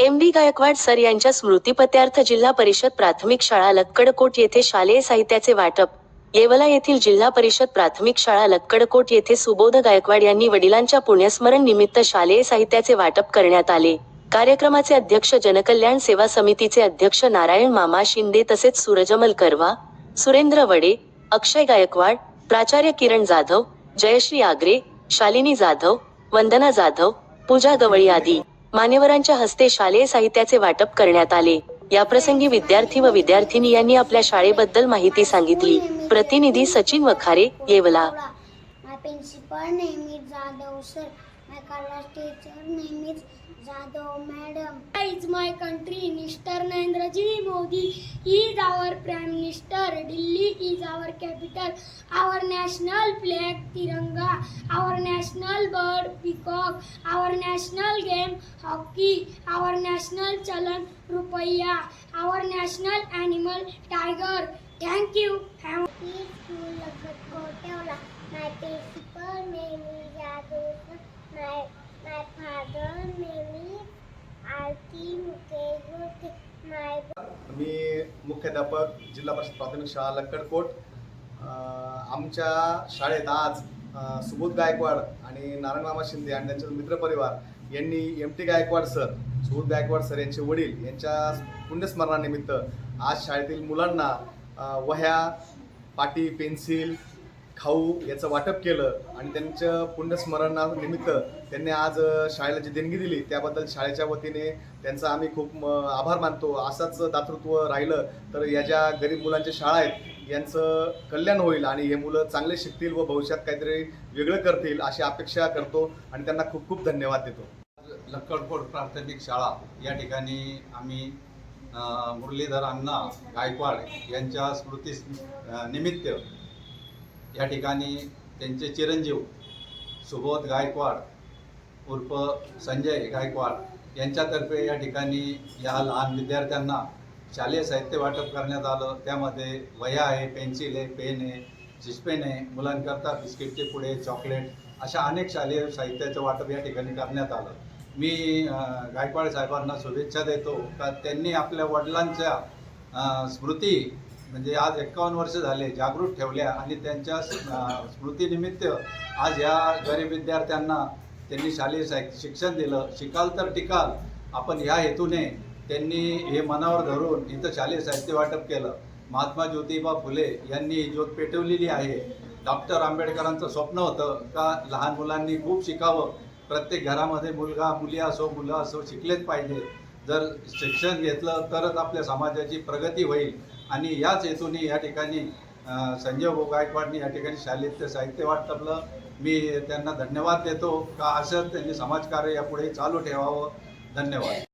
M V Gaikwad sir यांच्या स्मृतिपत्यार्थ जिल्हा परिषद प्राथमिक शाळा लक्कडकोट येथे शालेय साहित्याचे वाटप. येवला येथील जिल्हा परिषद प्राथमिक शाळा लक्कडकोट येथे सुबोध गायकवाड यांनी वडिलांच्या पुण्यस्मरण निमित्त शालेय साहित्याचे वाटप करण्यात आले. कार्यक्रमाचे अध्यक्ष जनकल्याण सेवा समितीचे अध्यक्ष नारायण मामा शिंदे तसेच सूरजमल करवा सुरेंद्र वडे अक्षय गायकवाड प्राचार्य किरण जाधव जयश्री आग्रे शालिनी जाधव वंदना जाधव पूजा गवळी आदी. मान्यवरांच्या हस्ते शालेय साहित्याचे वाटप करण्यात आले. याप्रसंगी विद्यार्थी व विद्यार्थिनी यांनी आपल्या शाळेबद्दल माहिती सांगितली. प्रतिनिधी सचिन वखारे येवला. प्रिन्सिपल नेहमीच Jadhav sir my class teacher नेहमीच Jadhav madam is my country mister Narendraji Modi is our prime minister Delhi is our capital our national flag Tiranga peacock our national game hockey our national चलन रुपया our national animal tiger thank you have ठेवला my principal नेहमी जादू माय माय father नेहमी आरती मुकेश होते माय मी मुख्याध्यापक जिल्हा परिषद प्राथमिक शाळा लक्कडकोट. आमच्या शाळेत आज सुबोध गायकवाड आणि नारायणमामा शिंदे आणि त्यांचे मित्रपरिवार यांनी M T Gaikwad sir Subodh Gaikwad sir यांचे वडील यांच्या पुण्यस्मरणानिमित्त आज शाळेतील मुलांना वह्या पाटी पेन्सिल खाऊ याचं वाटप केलं आणि त्यांच्या पुण्यस्मरणानिमित्त त्यांनी आज शाळेला जी देणगी दिली त्याबद्दल शाळेच्या वतीने त्यांचा आम्ही खूप आभार मानतो. असंच दातृत्व राहिलं तर या ज्या गरीब मुलांच्या शाळा आहेत यांचं कल्याण होईल आणि हे मुलं चांगले शिकतील व भविष्यात काहीतरी वेगळं करतील अशी अपेक्षा करतो आणि त्यांना खूप खूप धन्यवाद देतो. लक्कडकोट प्राथमिक शाळा या ठिकाणी आम्ही मुरलीधर अण्णा गायकवाड यांच्या स्मृती निमित्त या ठिकाणी त्यांचे चिरंजीव सुबोध गायकवाड उर्फ संजय गायकवाड यांच्यातर्फे या ठिकाणी या लहान विद्यार्थ्यांना शालेय साहित्य वाटप करण्यात आलं. त्यामध्ये वह्या आहे पेन्सिल आहे पेन आहे चिस्पेन आहे मुलांकरता बिस्किटचे पुडे चॉकलेट अशा अनेक शालेय साहित्याचं वाटप या ठिकाणी करण्यात आलं. मी गायकवाड साहेबांना शुभेच्छा देतो का त्यांनी आपल्या वडिलांच्या स्मृती म्हणजे आज एक्कावन्न वर्ष झाले जागृत ठेवल्या आणि त्यांच्या स्मृतीनिमित्त आज या गरीब विद्यार्थ्यांना त्यांनी शालेय साहित्य शिक्षण दिलं. शिकाल तर टिकाल आपण ह्या हेतूने त्यांनी हे मनावर धरून इथं शालेय साहित्य वाटप केलं. महात्मा ज्योतिबा फुले यांनी ज्योत पेटवलेली आहे. डॉक्टर आंबेडकरांचं स्वप्न होतं का लहान मुलांनी खूप शिकावं. प्रत्येक घरामध्ये मुलगा मुली असो मुलं असो शिकलेच पाहिजे. जर शिक्षण घेतलं तरच आपल्या समाजाची प्रगती होईल. आणि याच हेतूने या ठिकाणी संजय भाऊ गायकवाडनी या ठिकाणी शालेय साहित्य वाटपलं. मी त्यांना धन्यवाद देतो. का असंच त्यांनी समाजकार्य यापुढे चालू ठेवावं? धन्यवाद.